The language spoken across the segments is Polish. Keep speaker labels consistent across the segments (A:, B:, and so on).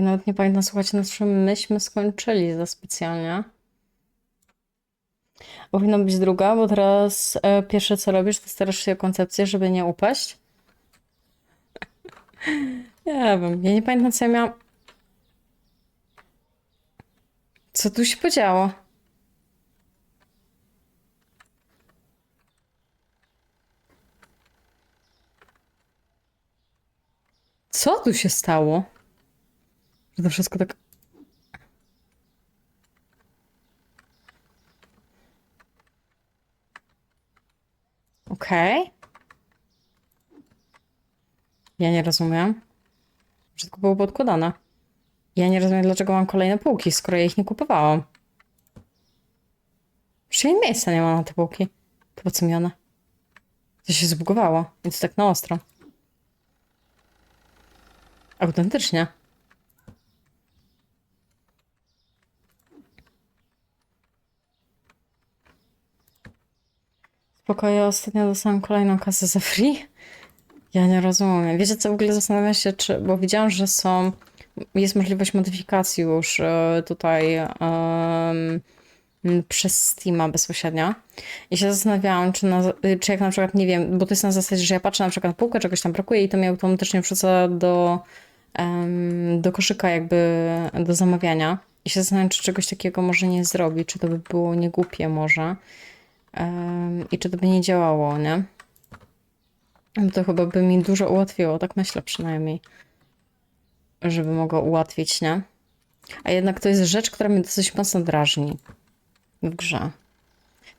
A: Ja nawet nie pamiętam, słuchajcie, na czym myśmy skończyli za specjalnie. Powinna być druga, bo teraz e, pierwsze co robisz, to starasz się o koncepcję, żeby nie upaść. Nie wiem, ja nie pamiętam co ja miałam. Co tu się podziało? Co tu się stało? To wszystko tak. Okej. Ja nie rozumiem. Wszystko było podkładane. Ja nie rozumiem, dlaczego mam kolejne półki, skoro ja ich nie kupowałam. Przecież miejsca nie ma na te półki. To po co mi one? To się zbugowało, więc tak na ostro. Autentycznie. Spokojnie, ostatnio dostałam kolejną kasę za free. Ja nie rozumiem. Wiecie co, w ogóle zastanawiam się, czy, bo widziałam, że są, jest możliwość modyfikacji już e, tutaj em, przez Steama bezpośrednio. I się zastanawiałam, czy, na, czy jak na przykład, nie wiem, bo to jest na zasadzie, że ja patrzę na przykład na półkę, czegoś tam brakuje i to mi automatycznie wrzuca do, em, do koszyka jakby do zamawiania. I się zastanawiam, czy czegoś takiego może nie zrobi, czy to by było niegłupie może. I czy to by nie działało, nie? Bo to chyba by mi dużo ułatwiło, tak myślę przynajmniej. Żeby mogło ułatwić, nie? A jednak to jest rzecz, która mnie dosyć mocno drażni w grze.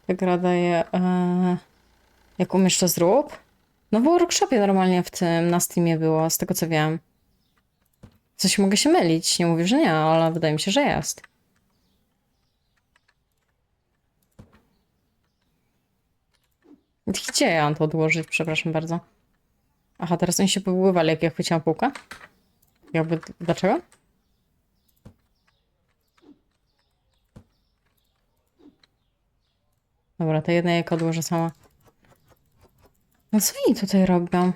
A: Ta gra daje... E, jak umiesz to zrób? No w workshopie normalnie w tym, na Steamie było, z tego co wiem. Coś mogę się mylić, nie mówię, że nie, ale wydaje mi się, że jest. Gdzie ja mam to odłożyć? Przepraszam bardzo. Aha, teraz oni się powoływali, jak ja chwyciłam półkę? Jakby, dlaczego? Dobra, to jedno jajko odłożę sama. No co oni tutaj robią?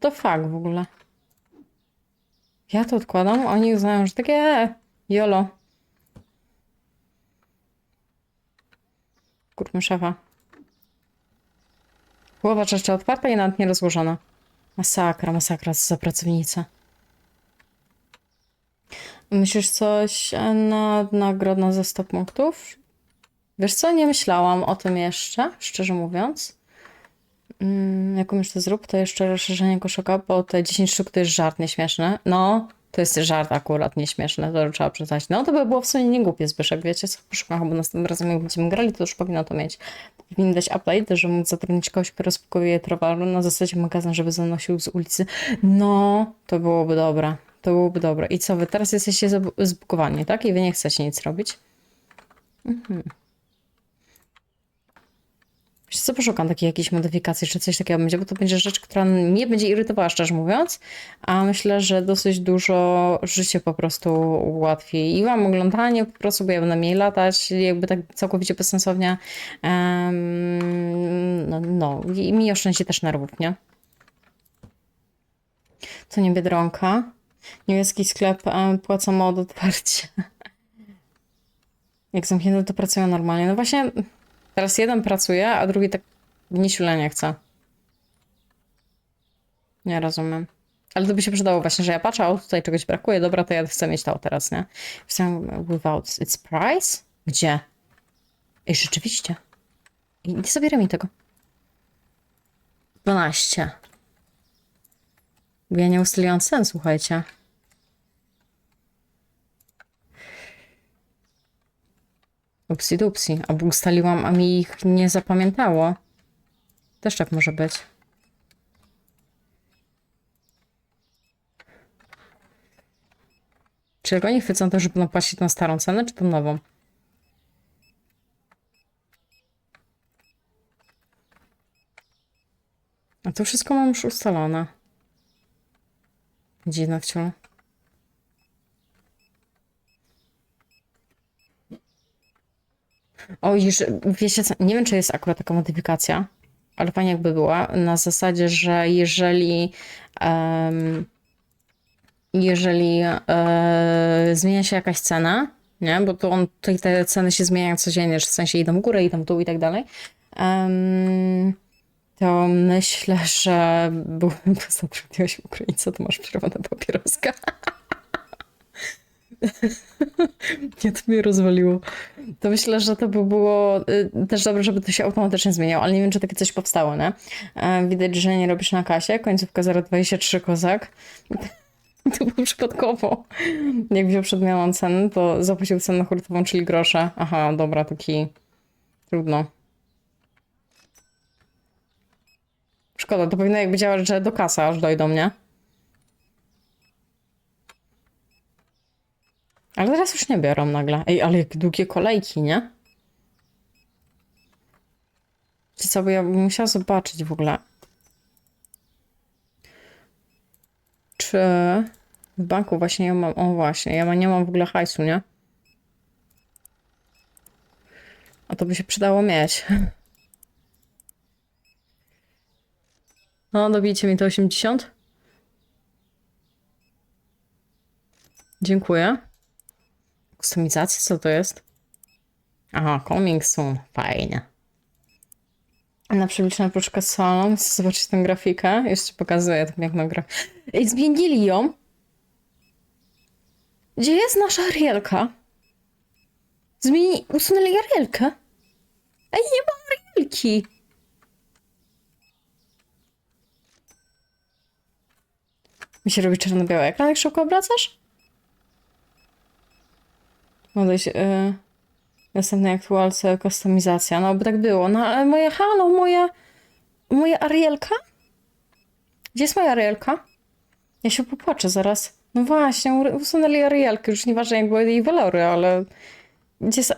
A: To fakt w ogóle. Ja to odkładam, oni uznają, że takie jolo. Kurczę, szefa. Głowa jeszcze otwarta i nawet nie rozłożona. Masakra, masakra, za pracownica. Myślisz coś na nagrodę ze 100 punktów? Wiesz co, nie myślałam o tym jeszcze, szczerze mówiąc. Mm, jak umiesz to zrób, to jeszcze rozszerzenie koszyka, bo te 10 sztuk to jest żart nieśmieszny. No, to jest żart akurat nieśmieszny, to trzeba przyznać. No, to by było w sumie nie głupie, Zbyszek, wiecie co? Poszukam chyba następnym razem, jak będziemy grali, to już powinno to mieć. Powinien dać update, że móc zatrudnić kogoś, kto rozpakuje towaru na zasadzie magazyn, żeby zanosił z ulicy. No, to byłoby dobre. To byłoby dobre. I co, wy teraz jesteście zbugowani, tak? I wy nie chcecie nic robić? Mhm. Co, poszukam takiej jakiejś modyfikacji, czy coś takiego będzie, bo to będzie rzecz, która mnie będzie irytowała, szczerze mówiąc, a myślę, że dosyć dużo życie po prostu ułatwi. I wam oglądanie po prostu, bo ja będę mniej latać, jakby tak całkowicie bezsensownie. Em, no, no, i mi oszczędzi też nerwów, nie? To nie Biedronka. Niemiecki sklep em, płacą od otwarcia. Jak zamknięte, to pracują normalnie. No właśnie, teraz jeden pracuje, a drugi tak niesiule nie chce. Nie rozumiem. Ale to by się przydało właśnie, że ja patrzę, o tutaj czegoś brakuje, dobra, to ja chcę mieć to teraz, nie? Chcę without its price? Gdzie? Ej, rzeczywiście. I nie zabieraj mi tego. 12. Bo ja nie ustaliłam cen, słuchajcie. Upsi dupsi. Albo ustaliłam, a mi ich nie zapamiętało. Też tak może być. Czy jak oni chwycą to, że będą płacić tą starą cenę, czy tą nową? A to wszystko mam już ustalone. Dziwne wciąż. O, już wiecie co, nie wiem, czy jest akurat taka modyfikacja, ale fajnie jakby była, na zasadzie, że jeżeli em, jeżeli e, zmienia się jakaś cena, nie? bo to on, tutaj te ceny się zmieniają codziennie, że w sensie idą w górę, idą w dół i tak dalej, em, to myślę, że byłbym zatrudniłaś Ukraińca, to masz przerwane papieroska. Nie, to mnie rozwaliło. To myślę, że to by było y, też dobre, żeby to się automatycznie zmieniało, ale nie wiem, czy takie coś powstało, nie? E, Widać, że nie robisz na kasie. Końcówka 0,23 kozak. To było przypadkowo. Jak wziął przed zmianą ceny, to zapłacił cenę hurtową, czyli grosze. Aha, dobra, taki trudno. Szkoda, to powinno jakby działać, że do kasa aż dojdą, nie? Ale teraz już nie biorą nagle. Ej, ale jakie długie kolejki, nie? Czy co, bo ja bym musiała zobaczyć w ogóle. Czy w banku właśnie ja mam... O właśnie, ja nie mam w ogóle hajsu, nie? A to by się przydało mieć. No, dobijcie mi to 80. Dziękuję. Kustomizacja, co to jest? Aha, coming soon. Fajnie. Na przeliczną proszkę salon. Chcę zobaczyć tę grafikę. Jeszcze pokazuję tą piękną grafikę. Ej, zmienili ją. Gdzie jest nasza Arielka? Zmieni... Usunęli Arielkę? Ej, nie ma Arielki! Mi się robi czarno-biały ekran, jak szybko obracasz? Odejść, yy, następnej aktualce kustomizacja. No, by tak było. No, ale moja, halo, moja, moja Arielka? Gdzie jest moja Arielka? Ja się popłaczę zaraz. No właśnie, usunęli Arielkę. Już nieważne, jak były jej walory, ale... Gdzie jest... e,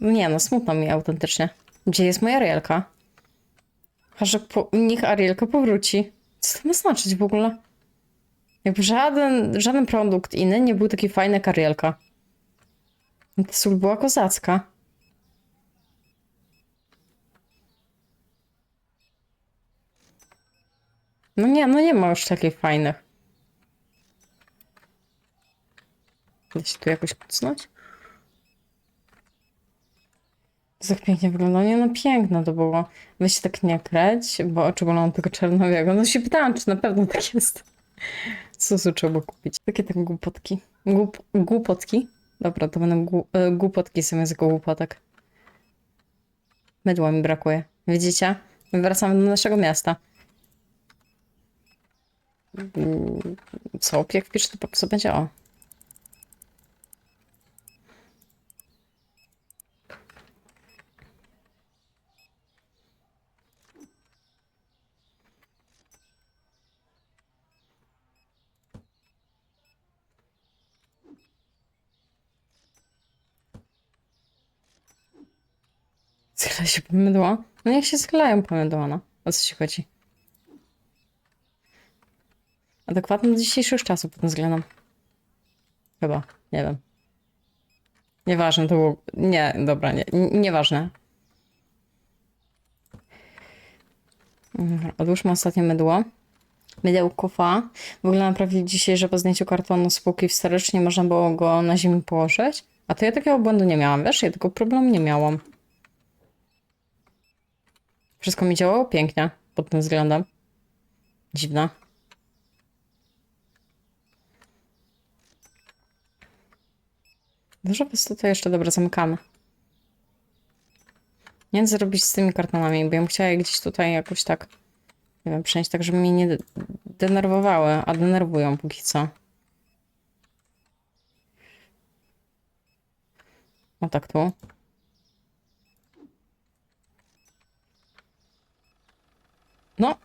A: Nie no, smutno mi autentycznie. Gdzie jest moja Arielka? A że po... niech Arielka powróci. Co to ma znaczyć w ogóle? Jakby żaden, żaden produkt inny nie był taki fajny jak Arielka. Ta sól była kozacka. No nie, no nie ma już takich fajnych. Da się tu jakoś kucnąć? Tak pięknie wygląda. Nie no, piękne to było. Weź tak nie kreć, bo oczy bolą tylko czarnowiego. No się pytałam, czy na pewno tak jest. Co trzeba kupić? Takie tam głupotki. Głup, głupotki. Dobra, to będą gł- e, głupotki zamiast głupotek. Mydła mi brakuje. Widzicie? My wracamy do naszego miasta. Co? Jak wpisz, to po prostu będzie o. Schyla się pomydło? No niech się schylają pomydło, no. O co ci chodzi? Adekwatne do dzisiejszych czasów pod tym względem. Chyba, nie wiem. Nieważne, to było... Nie, dobra, nie, nieważne. Mhm, Odłóżmy ostatnie mydło. Mydełko fa. W ogóle naprawili dzisiaj, że po zdjęciu kartonu spółki wsterycznie można było go na ziemi położyć. A to ja takiego błędu nie miałam, wiesz? Ja tego problemu nie miałam. Wszystko mi działało pięknie pod tym względem. Dziwne. Dobrze, więc tutaj jeszcze dobra zamykamy. Nie wiem, co zrobić z tymi kartonami, bo ja bym chciała je gdzieś tutaj jakoś tak, nie wiem, przenieść tak, żeby mnie nie de- denerwowały, a denerwują póki co. O tak tu. No.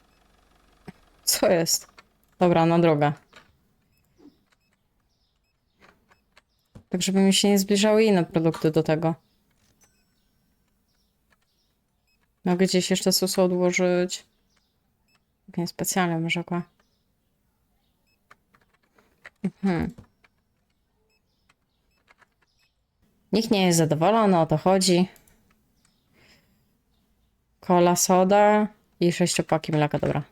A: Co jest? Dobra, na drogę. Tak, żeby mi się nie zbliżały inne produkty do tego. Mogę gdzieś jeszcze sosu odłożyć. Nie specjalnie bym rzekła. Mhm. Nikt nie jest zadowolony, o to chodzi. Cola, soda. I sześciopaki mleka, dobra.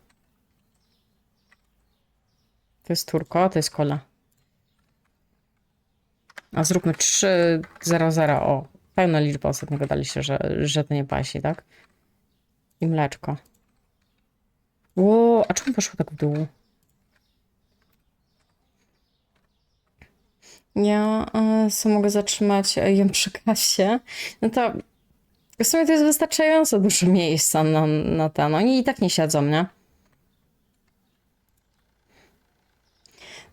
A: To jest turko, to jest kola. A zróbmy 3, 0, 0. O, pełna liczba ostatniego daliście, że, że to nie pasi, tak? I mleczko. Ło, a czemu poszło tak w dół? Ja sobie mogę zatrzymać e, ją przy kasie. No to w sumie to jest wystarczająco dużo miejsca na, na ten. Oni i tak nie siedzą, nie?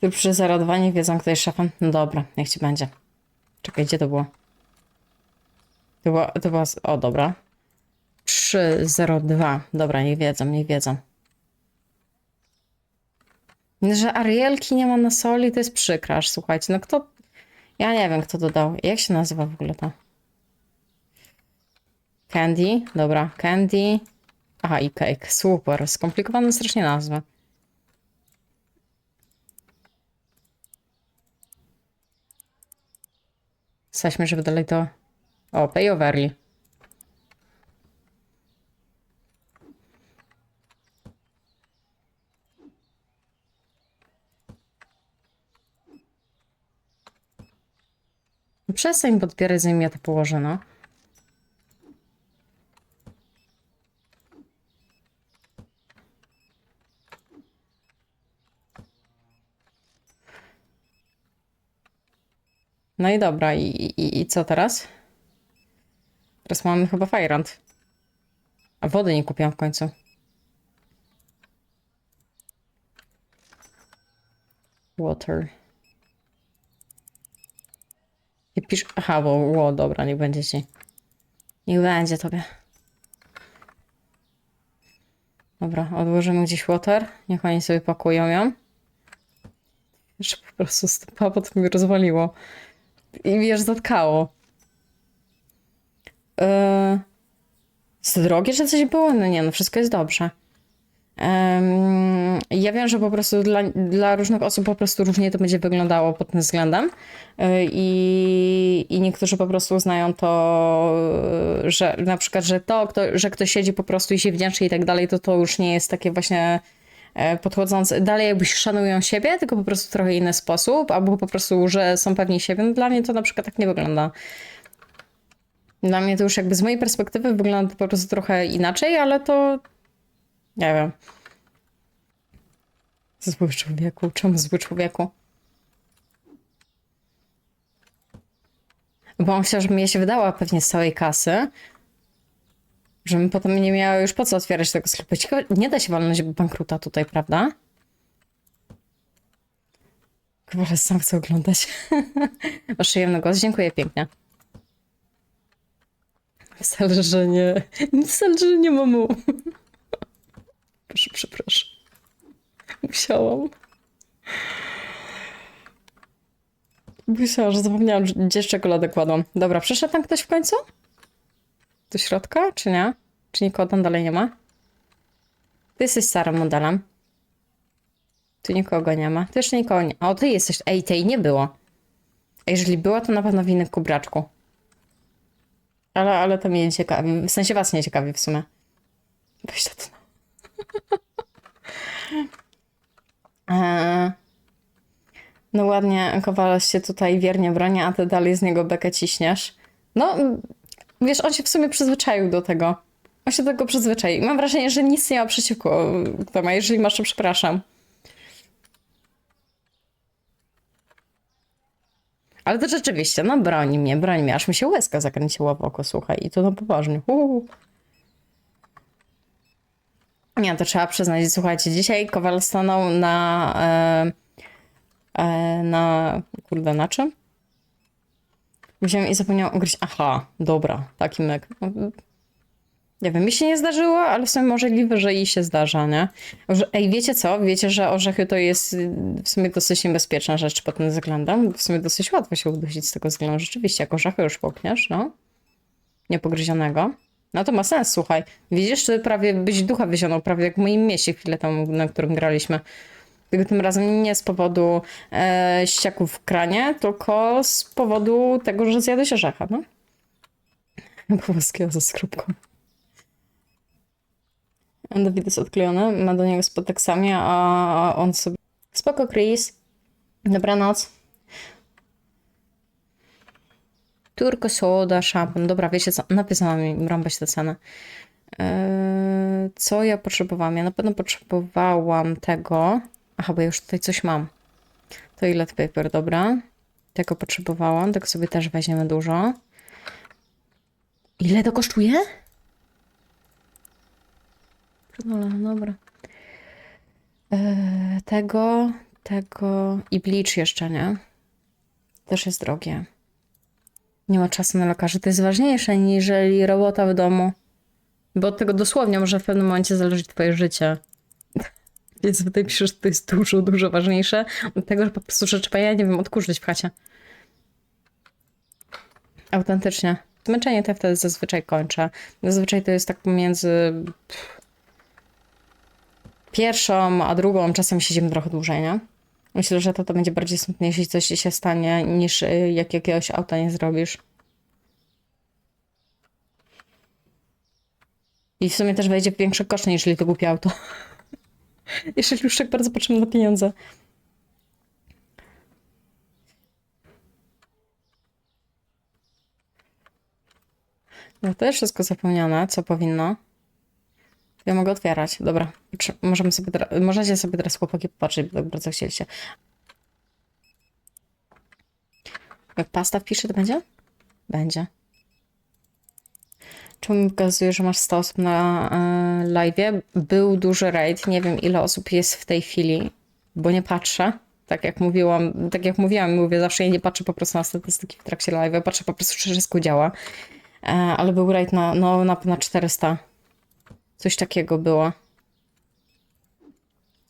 A: Ty przy 02 nie wiedzą, kto jest szefem. No dobra, niech ci będzie. Czekaj, gdzie to było? To była, to była... O, dobra. 302. Dobra, nie wiedzą, nie wiedzą. Że Arielki nie ma na soli, to jest przykre, aż słuchajcie. No kto... Ja nie wiem, kto dodał. Jak się nazywa w ogóle to? Candy? Dobra, Candy. Aha, i cake. Super. Skomplikowane strasznie nazwy. Staśmy, żeby dalej to... O, pay overly. Przestań podpierać, zanim ja to położę, no. No i dobra, i, i, i co teraz? Teraz mamy chyba fajrant. A wody nie kupiłam w końcu. Water. I pisz... Aha, bo ło, dobra, nie będzie ci. Nie będzie tobie. Dobra, odłożymy gdzieś water. Niech oni sobie pakują ją. Że po prostu stopa, bo to mi rozwaliło. I wiesz, zatkało. To drogie, że coś było? No nie, no wszystko jest dobrze. Ja wiem, że po prostu dla, dla różnych osób po prostu różnie to będzie wyglądało pod tym względem Yy, i, i niektórzy po prostu uznają to, że na przykład, że to, kto, że ktoś siedzi po prostu i się wdzięczy i tak dalej, to to już nie jest takie właśnie e, podchodzące, dalej jakby szanują siebie, tylko po prostu w trochę inny sposób, albo po prostu, że są pewni siebie. No, dla mnie to na przykład tak nie wygląda. Dla mnie to już jakby z mojej perspektywy wygląda po prostu trochę inaczej, ale to nie wiem. Zły człowieku. Czemu zły człowieku? Bo on chciał, żebym ja się wydała pewnie z całej kasy. Żebym potem nie miała już po co otwierać tego sklepu. Nie da się walnąć bankruta tutaj, prawda? Chyba, sam chcę oglądać. Masz przyjemny głos. Dziękuję pięknie. Wcale, że nie. Wcale, że nie mamu. Proszę, przepraszam. Musiałam. Musiałam, że zapomniałam, że gdzieś czekoladę kładą. Dobra, przyszedł tam ktoś w końcu? Do środka, czy nie? Czy nikogo tam dalej nie ma? Ty jesteś starym modelem. Tu nikogo nie ma. Jeszcze nikogo nie O, ty jesteś. Ej, tej nie było. A jeżeli była, to na pewno w innym kubraczku. Ale, ale to mnie nie ciekawi. W sensie was nie ciekawi w sumie. Weź to. Eee, No ładnie, Kowales się tutaj wiernie broni, a ty dalej z niego bekę ciśniesz. No, wiesz, on się w sumie przyzwyczaił do tego. On się do tego przyzwyczaił. Mam wrażenie, że nic nie ma przeciwko temu, a jeżeli masz, to przepraszam. Ale to rzeczywiście, no broni mnie, broni mnie, aż mi się łezka zakręciła w oko, słuchaj, i to na poważnie. Uuu. Nie, to trzeba przyznać. Słuchajcie, dzisiaj Kowal stanął na. E, e, na. Kurde, na czym? Wziąłem i zapomniałam ugryźć. Aha, dobra, taki myk. Nie wiem, mi się nie zdarzyło, ale w sumie możliwe, że i się zdarza, nie? Że, ej, wiecie co? Wiecie, że orzechy to jest y, w sumie dosyć niebezpieczna rzecz pod tym względem. W sumie dosyć łatwo się udusić z tego względu. Rzeczywiście, jak orzechy już połkniesz, no. Niepogryzionego. No to ma sens, słuchaj. Widzisz, ty prawie byś ducha wyzionął, prawie jak w moim mieście chwilę tam, na którym graliśmy. Tylko tym razem nie z powodu e, ściaków w kranie, tylko z powodu tego, że zjadłeś orzecha, no. Włoskiego ze skrupką. Dawid jest odklejony, ma do niego z poteksami, a on sobie... Spoko, Chris. Dobranoc. Turko, soda, szampon. Dobra, wiecie co? Napisałam mi rąbać tę cenę. Eee, co ja potrzebowałam? Ja na pewno potrzebowałam tego... Aha, bo już tutaj coś mam. Toilet paper, dobra. Tego potrzebowałam, tego sobie też weźmiemy dużo. Ile to kosztuje? No, dobra. Eee, tego, tego i bleach jeszcze, nie? Też jest drogie. Nie ma czasu na lekarzy. To jest ważniejsze niżeli robota w domu. Bo od tego dosłownie może w pewnym momencie zależeć twoje życie. Więc wydaje mi się, że to jest dużo, dużo ważniejsze od tego, że po prostu że trzeba, ja nie wiem, odkurzyć w chacie. Autentycznie. Zmęczenie ja wtedy zazwyczaj kończę. Zazwyczaj to jest tak pomiędzy pierwszą a drugą, czasem siedzimy trochę dłużej, nie? Myślę, że to, to będzie bardziej smutne, jeśli coś się stanie, niż y, jak jakiegoś auta nie zrobisz. I w sumie też wejdzie w większe koszty, niż to głupie auto. Jeżeli już tak bardzo potrzebne na pieniądze. No to jest wszystko zapomniane, co powinno. Ja mogę otwierać. Dobra. Możemy sobie możecie sobie teraz chłopaki popatrzeć, bo tak bardzo chcieliście. Jak pasta wpiszę, to będzie? Będzie. Czemu pokazuje, że masz 100 osób na e, live? Był duży raid. Nie wiem, ile osób jest w tej chwili, bo nie patrzę. Tak jak mówiłam, tak jak mówiłam, mówię zawsze, ja nie patrzę po prostu na statystyki w trakcie live, patrzę po prostu, czy wszystko działa. E, ale był raid na, no, na ponad 400. Coś takiego było.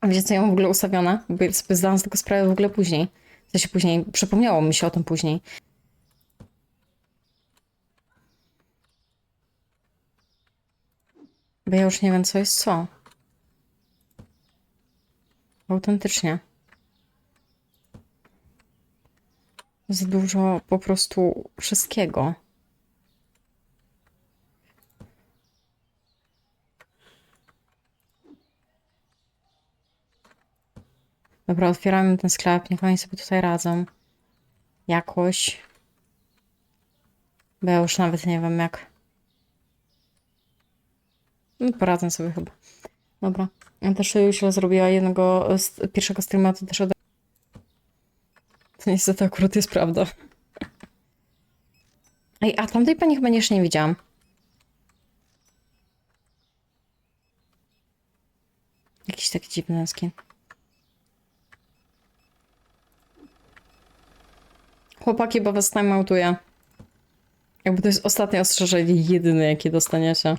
A: A wiecie, co ja mam w ogóle ustawione? Bo sobie zdałam z tego sprawę w ogóle później. To się później, przypomniało mi się o tym później. Bo ja już nie wiem, co jest co. Autentycznie. Za dużo po prostu wszystkiego. Dobra, otwieramy ten sklep. Niech oni sobie tutaj radzą. Jakoś. Bo ja już nawet nie wiem jak. No, poradzę sobie chyba. Dobra. Ja też już zrobiła jednego z pierwszego streama, to też od... To niestety akurat jest prawda. Ej, a tamtej pani chyba jeszcze nie widziałam. Jakiś taki dziwny skin. Chłopaki, bo was timeoutuję. Jakby to jest ostatnie ostrzeżenie, jedyne jakie dostaniecie.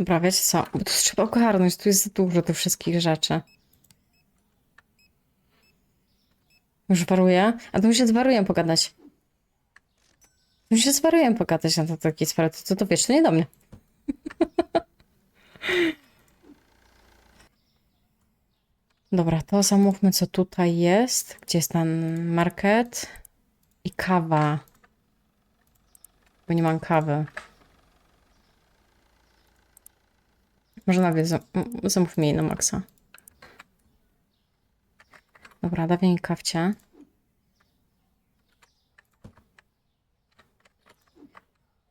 A: Dobra, co? Bo to trzeba ogarnąć, tu jest za dużo tych wszystkich rzeczy. Już waruję? A to mi się z pogadać. Już się zwariuję pogadać na to takie sprawy, to, to, to wiesz, to nie do mnie. Dobra, to zamówmy, co tutaj jest. Gdzie jest ten market? I kawa. Bo nie mam kawy. Może nawet zam zamówmy jej na maksa. Dobra, dawaj mi kawcie.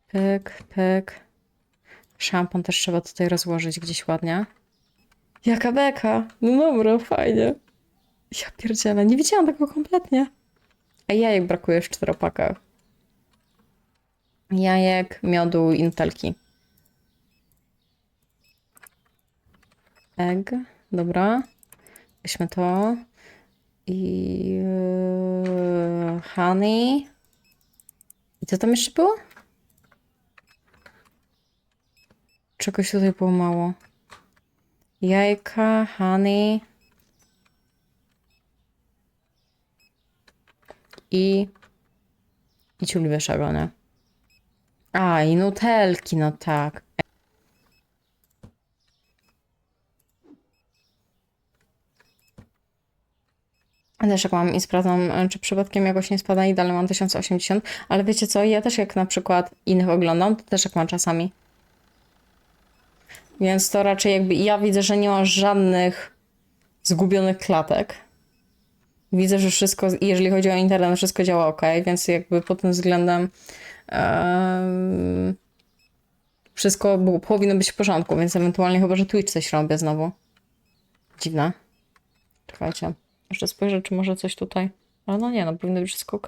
A: Pyk, pyk. Szampon też trzeba tutaj rozłożyć gdzieś ładnie. Jaka beka! No dobra, fajnie. Ja pierdzielę, nie widziałam tego kompletnie. A jajek brakuje w czteropakach. Jajek, miodu i nutelki. Egg, dobra. Weźmy to. I... Yy, honey. I co tam jeszcze było? Czegoś tutaj było mało. Jajka, honey. I... I ciuli wieszagone. A, i nutelki, no tak. Też jak mam i sprawdzam, e, czy przypadkiem jakoś nie spada i dalej mam 1080, ale wiecie co, ja też jak na przykład innych oglądam, to też jak mam czasami. Więc to raczej jakby ja widzę, że nie ma żadnych zgubionych klatek. Widzę, że wszystko, jeżeli chodzi o internet, wszystko działa ok, więc jakby pod tym względem em, wszystko było, powinno być w porządku, więc ewentualnie chyba, że Twitch coś robię znowu. Dziwne. Czekajcie. Jeszcze spojrzę, czy może coś tutaj. Ale no nie, no powinno być wszystko ok.